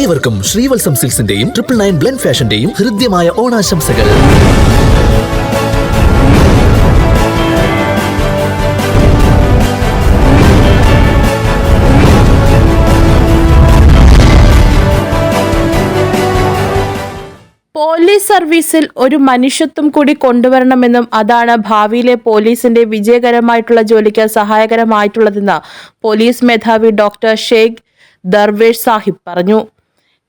ഏവർക്കും ശ്രീവത്സം സിൽസിന്റെയും triple nine blend ഫാഷന്റെയും ഹൃദ്യമായ ഓണാശംസകൾ. പോലീസ് സർവീസിൽ ഒരു മനുഷ്യത്വം കൂടി കൊണ്ടുവരണമെന്നും അതാണ് ഭാവിയിലെ പോലീസിന്റെ വിജയകരമായിട്ടുള്ള ജോലിക്ക് സഹായകരമായിട്ടുള്ളതെന്ന് പോലീസ് മേധാവി ഡോക്ടർ ഷെയ്ഖ് ദർവേഷ് സാഹിബ് പറഞ്ഞു.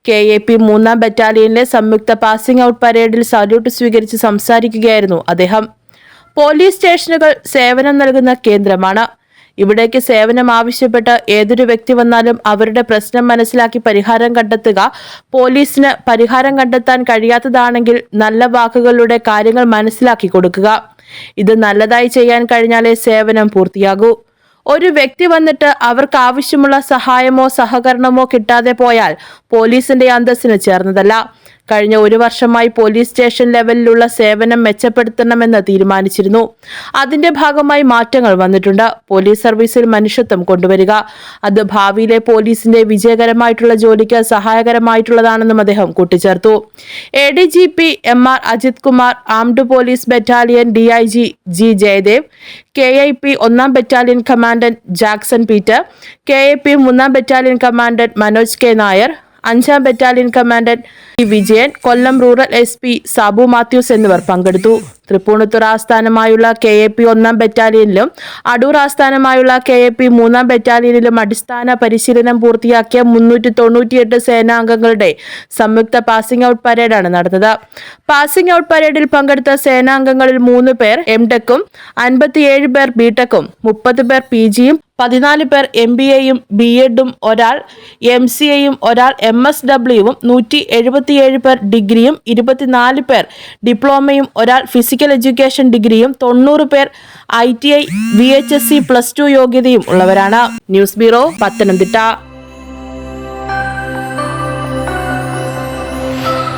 കെ എ പി മൂന്നാം ബറ്റാലിയനിലെ സംയുക്ത പാസിംഗ് ഔട്ട് പരേഡിൽ സല്യൂട്ട് സ്വീകരിച്ച് സംസാരിക്കുകയായിരുന്നു അദ്ദേഹം. പോലീസ് സ്റ്റേഷനുകൾ സേവനം നൽകുന്ന കേന്ദ്രമാണ്. ഇവിടേക്ക് സേവനം ആവശ്യപ്പെട്ട് ഏതൊരു വ്യക്തി വന്നാലും അവരുടെ പ്രശ്നം മനസ്സിലാക്കി പരിഹാരം കണ്ടെത്തുക പോലീസിന് പരിഹാരം കണ്ടെത്താൻ കഴിയാത്തതാണെങ്കിൽ നല്ല വാക്കുകളിലൂടെ കാര്യങ്ങൾ മനസ്സിലാക്കി കൊടുക്കുക. ഇത് നല്ലതായി ചെയ്യാൻ കഴിഞ്ഞാലേ സേവനം പൂർത്തിയാകൂ. ഒരു വ്യക്തി വന്നിട്ട് അവർക്ക് ആവശ്യമുള്ള സഹായമോ സഹകരണമോ കിട്ടാതെ പോയാൽ പോലീസിന്റെ അന്തസ്സിന് ചേർന്നതല്ല. കഴിഞ്ഞ ഒരു വർഷമായി പോലീസ് സ്റ്റേഷൻ ലെവലിലുള്ള സേവനം മെച്ചപ്പെടുത്തണമെന്ന് തീരുമാനിച്ചിരുന്നു. അതിന്റെ ഭാഗമായി മാറ്റങ്ങൾ വന്നിട്ടുണ്ട്. പോലീസ് സർവീസിൽ മനുഷ്യത്വം കൊണ്ടുവരിക. അത് ഭാവിയിലെ പോലീസിന്റെ വിജയകരമായിട്ടുള്ള ജോലിക്ക് സഹായകരമായിട്ടുള്ളതാണെന്നും അദ്ദേഹം കൂട്ടിച്ചേർത്തു. A D G P M R Ajith Kumar armed police battalion D I G G Jayadev K I P ഒന്നാം battalion commandant Jackson Peter K A P മൂന്നാം battalion commandant Manoj K Nair അഞ്ചാം battalion commandant T Vijayan Kollam rural S P Sabu Mathews എന്നിവർ പങ്കെടുത്തു. തൃപ്പൂണിത്തുറ ആസ്ഥാനമായുള്ള K A P ഒന്നാം ബറ്റാലിയനിലും അടൂർ ആസ്ഥാനമായുള്ള K A P മൂന്നാം ബറ്റാലിയനിലും അടിസ്ഥാന പരിശീലനം പൂർത്തിയാക്കിയ മുന്നൂറ്റി തൊണ്ണൂറ്റിയെട്ട് സേനാംഗങ്ങളുടെ സംയുക്ത പാസിംഗ് ഔട്ട് പരേഡാണ് നടന്നത്. പാസിംഗ് ഔട്ട് പരേഡിൽ പങ്കെടുത്ത സേനാംഗങ്ങളിൽ മൂന്ന് പേർ എം ടെക്കും അൻപത്തിയേഴ് പേർ ബി ടെക്കും മുപ്പത് പേർ പി ജിയും പതിനാല് പേർ എം ബി എയും ബി എഡും ഒരാൾ എം സി എയും ഒരാൾ എം എസ് ഡബ്ല്യുവും നൂറ്റി എഴുപത്തിയേഴ് പേർ ഡിഗ്രിയും ഇരുപത്തിനാല് പേർ ഡിപ്ലോമയും ഒരാൾ ഫിസിക്കൽ എഡ്യൂക്കേഷൻ ഡിഗ്രിയും തൊണ്ണൂറ് പേർ I T I V H S C plus two യോഗ്യതയും ഉള്ളവരാണ്. News bureau Pathanamthitta.